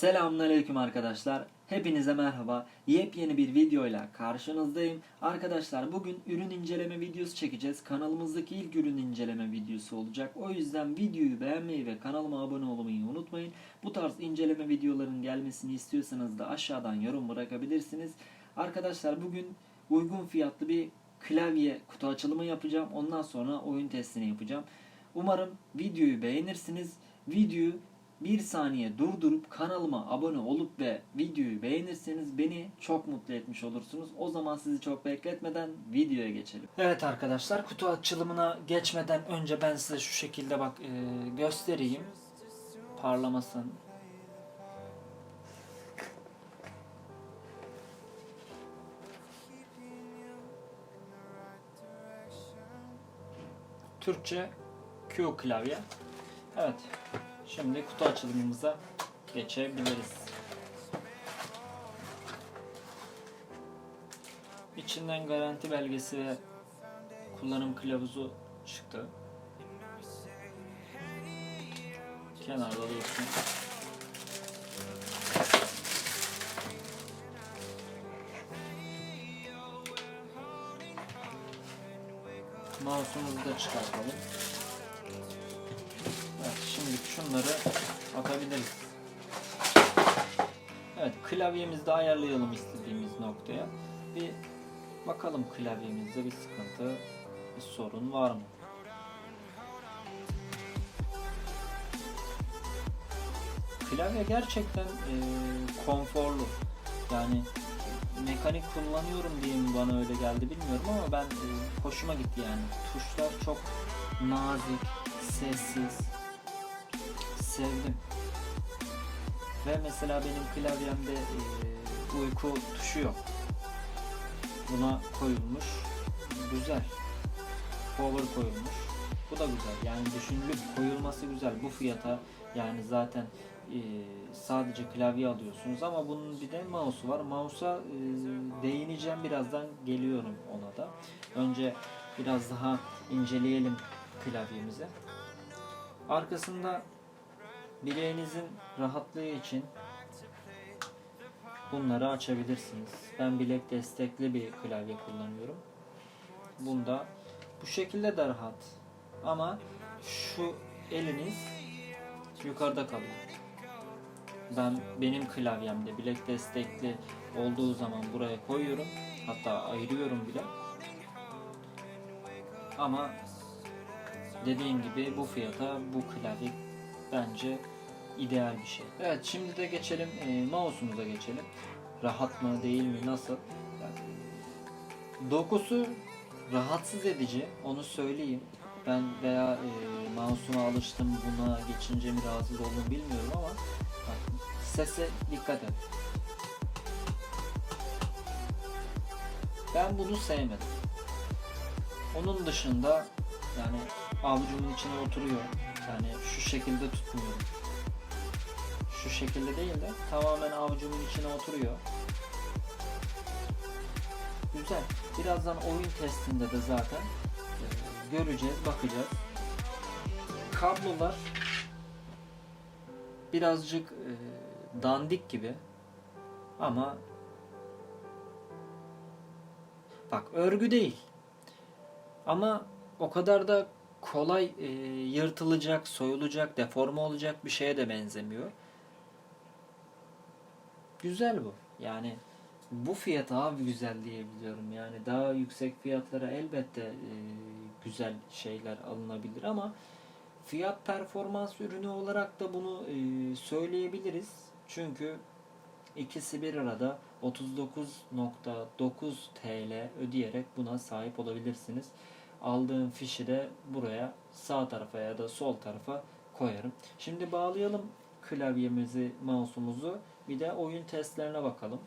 Selamünaleyküm arkadaşlar. Hepinize merhaba. Yepyeni bir videoyla karşınızdayım. Arkadaşlar bugün ürün inceleme videosu çekeceğiz. Kanalımızdaki ilk ürün inceleme videosu olacak. O yüzden videoyu beğenmeyi ve kanalıma abone olmayı unutmayın. Bu tarz inceleme videoların gelmesini istiyorsanız da aşağıdan yorum bırakabilirsiniz. Arkadaşlar bugün uygun fiyatlı bir klavye kutu açılımı yapacağım. Ondan sonra oyun testini yapacağım. Umarım videoyu beğenirsiniz. Videoyu bir saniye durdurup kanalıma abone olup ve videoyu beğenirseniz beni çok mutlu etmiş olursunuz. O zaman sizi çok bekletmeden videoya geçelim. Evet arkadaşlar kutu açılımına geçmeden önce ben size şu şekilde bak e, göstereyim. Parlamasın. Türkçe Q klavye. Evet. Şimdi kutu açılımımıza geçebiliriz. İçinden garanti belgesi ve kullanım kılavuzu çıktı. Kenarda dursun. Mouse'umuzu da çıkartalım. Şunları atabiliriz. Evet, klavyemizi de ayarlayalım istediğimiz noktaya. Bir bakalım klavyemizde bir sıkıntı, bir sorun var mı? Klavye gerçekten e, konforlu. Yani mekanik kullanıyorum diye mi bana öyle geldi bilmiyorum ama ben e, hoşuma gitti yani. Tuşlar çok nazik, sessiz, sevdim. Ve mesela benim klavyemde e, uyku tuşu yok. Buna koyulmuş. Güzel. Power koyulmuş. Bu da güzel. Yani düşünülüp koyulması güzel. Bu fiyata yani zaten e, sadece klavye alıyorsunuz ama bunun bir de mouse'u var. Mouse'a e, değineceğim birazdan geliyorum ona da. Önce biraz daha inceleyelim klavyemizi. Arkasında bileğinizin rahatlığı için bunları açabilirsiniz. Ben bilek destekli bir klavye kullanıyorum. Bunda bu şekilde de rahat. Ama şu eliniz yukarıda kalıyor. Ben benim klavyemde bilek destekli olduğu zaman buraya koyuyorum. Hatta ayırıyorum bile. Ama dediğim gibi bu fiyata bu klavye bence ideal bir şey. Evet şimdi de geçelim e, mouse'umuza geçelim. Rahat mı değil mi nasıl? Yani, dokusu rahatsız edici onu söyleyeyim. Ben veya e, mouse'uma alıştım buna geçince mi rahatsız oldum bilmiyorum ama bak, sese dikkat et. Ben bunu sevmedim. Onun dışında yani avucumun içine oturuyor. Yani şu şekilde tutmuyorum. Şu şekilde değil de tamamen avucumun içine oturuyor. Güzel. Birazdan oyun testinde de zaten e, göreceğiz, bakacağız. Kablolar birazcık e, dandik gibi ama bak örgü değil. Ama o kadar da kolay e, yırtılacak, soyulacak, deforme olacak bir şeye de benzemiyor. Güzel bu. Yani bu fiyata abi güzel diyebiliyorum. Yani daha yüksek fiyatlara elbette e, güzel şeyler alınabilir ama fiyat performans ürünü olarak da bunu e, söyleyebiliriz. Çünkü ikisi bir arada 39.9 TL ödeyerek buna sahip olabilirsiniz. Aldığım fişi de buraya sağ tarafa ya da sol tarafa koyarım. Şimdi bağlayalım klavyemizi, mouse'umuzu. Bir de oyun testlerine bakalım.